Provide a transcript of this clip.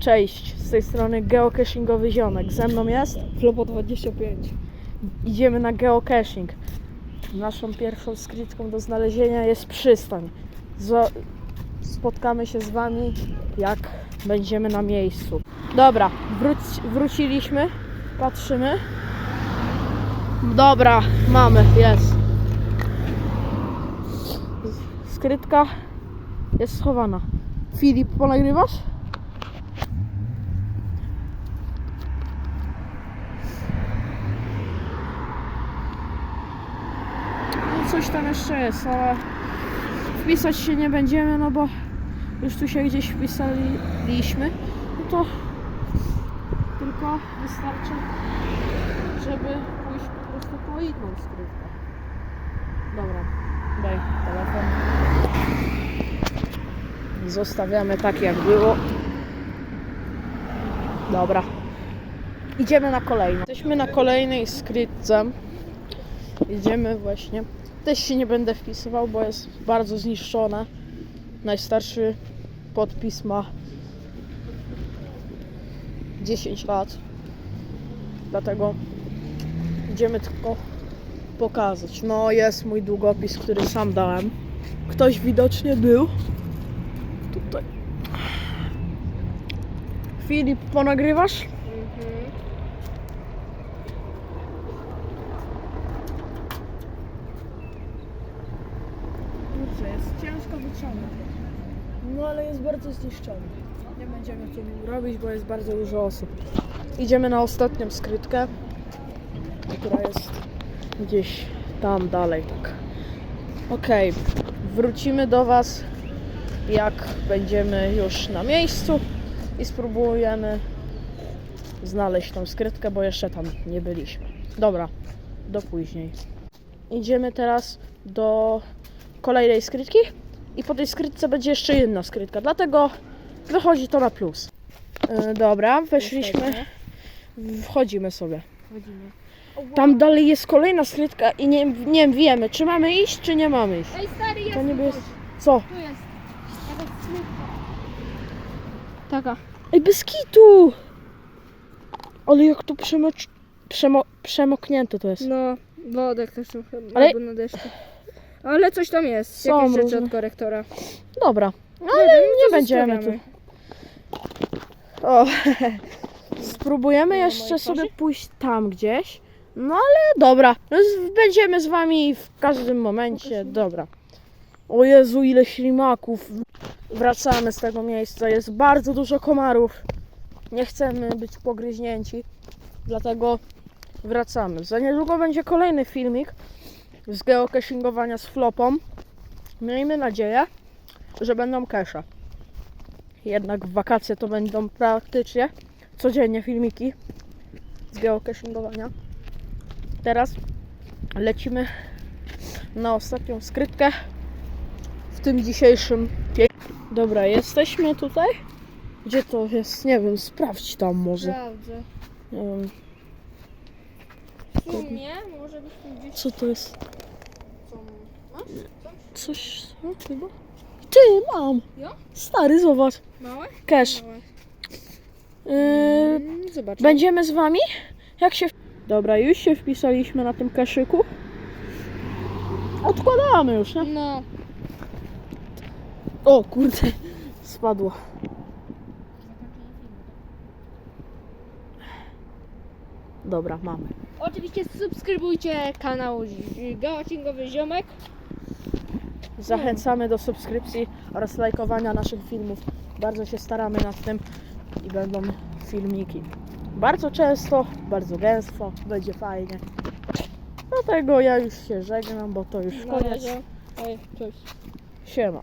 Cześć, z tej strony geocachingowy ziomek. Ze mną jest? Flopo 25. Idziemy na geocaching. Naszą pierwszą skrytką do znalezienia jest przystań. Zo- spotkamy się z Wami, jak będziemy na miejscu. Dobra, wróć- wróciliśmy, patrzymy. Dobra, mamy, jest. Skrytka jest schowana. Filip, ponagrywasz? No coś tam jeszcze jest, ale wpisać się nie będziemy, no bo już tu się gdzieś wpisaliśmy. No to tylko wystarczy, żeby pójść po prostu po inną skrytkę. Dobra, daj telefon. Zostawiamy tak jak było. Dobra. Idziemy na kolejną. Jesteśmy na kolejnej skrytce. Idziemy właśnie. Też się nie będę wpisywał, bo jest bardzo zniszczona. Najstarszy podpis ma 10 lat. Dlatego idziemy tylko pokazać. No jest mój długopis, który sam dałem. Ktoś widocznie był. Tutaj. Filip, ponagrywasz? Kurczę, jest ciężko wyciągnąć. No ale jest bardzo zniszczony. Nie będziemy tu robić, bo jest bardzo dużo osób. Idziemy na ostatnią skrytkę, która jest gdzieś tam dalej, tak. Okej, wrócimy do Was, jak będziemy już na miejscu i spróbujemy znaleźć tą skrytkę, bo jeszcze tam nie byliśmy. Dobra, do później. Idziemy teraz do kolejnej skrytki i po tej skrytce będzie jeszcze jedna skrytka, dlatego wychodzi to na plus. E, dobra, weszliśmy, wchodzimy sobie. Chodzimy. Tam dalej jest kolejna skrytka i nie, nie wiemy, czy mamy iść, czy nie mamy iść. Ej stary, jest To niby jest... Co? Tu jest. Jakaś smyka. Taka. Ej, bez kitu! Ale jak to przemocz... Przemo... przemoknięte to jest. No, wodę ktoś tam chyba, Ale- albo na deszczu. Ale coś tam jest, Są jakieś rzeczy różne. od korektora. Dobra, ale wiem, nie będziemy tu. zostawiamy. O, spróbujemy Nie ma jeszcze mojej sobie twarzy? pójść tam gdzieś. No ale dobra, no z- będziemy z wami w każdym momencie. Dobra. O Jezu, ile ślimaków. Wracamy z tego miejsca. Jest bardzo dużo komarów. Nie chcemy być pogryźnięci. Dlatego wracamy. Za niedługo będzie kolejny filmik z geocachingowania z flopą. Miejmy nadzieję, że będą cache. Jednak w wakacje to będą praktycznie codziennie filmiki z geocachingowania. Teraz lecimy na ostatnią skrytkę w tym dzisiejszym. Dobra, jesteśmy tutaj. Gdzie to jest? Nie wiem, sprawdź tam może. Sprawdzę. Nie wiem, W sumie może byśmy gdzieś co to jest? Coś, chyba? Ty, mam! Ja? Stary, zobacz. Małe? Cash. Małe. Yy, Mm, Zobacz. Będziemy z wami? Jak się. Dobra, już się wpisaliśmy na tym kaszyku. Odkładamy już, nie? No. O kurde, spadło. Dobra, mamy. Oczywiście subskrybujcie kanał Geochingowy Ziomek. Zachęcamy do subskrypcji oraz lajkowania naszych filmów. Bardzo się staramy nad tym i będą filmiki. Bardzo często, bardzo gęsto, będzie fajnie. Dlatego ja już się żegnam, bo to już Na koniec. razie. Ej, cześć. Siema.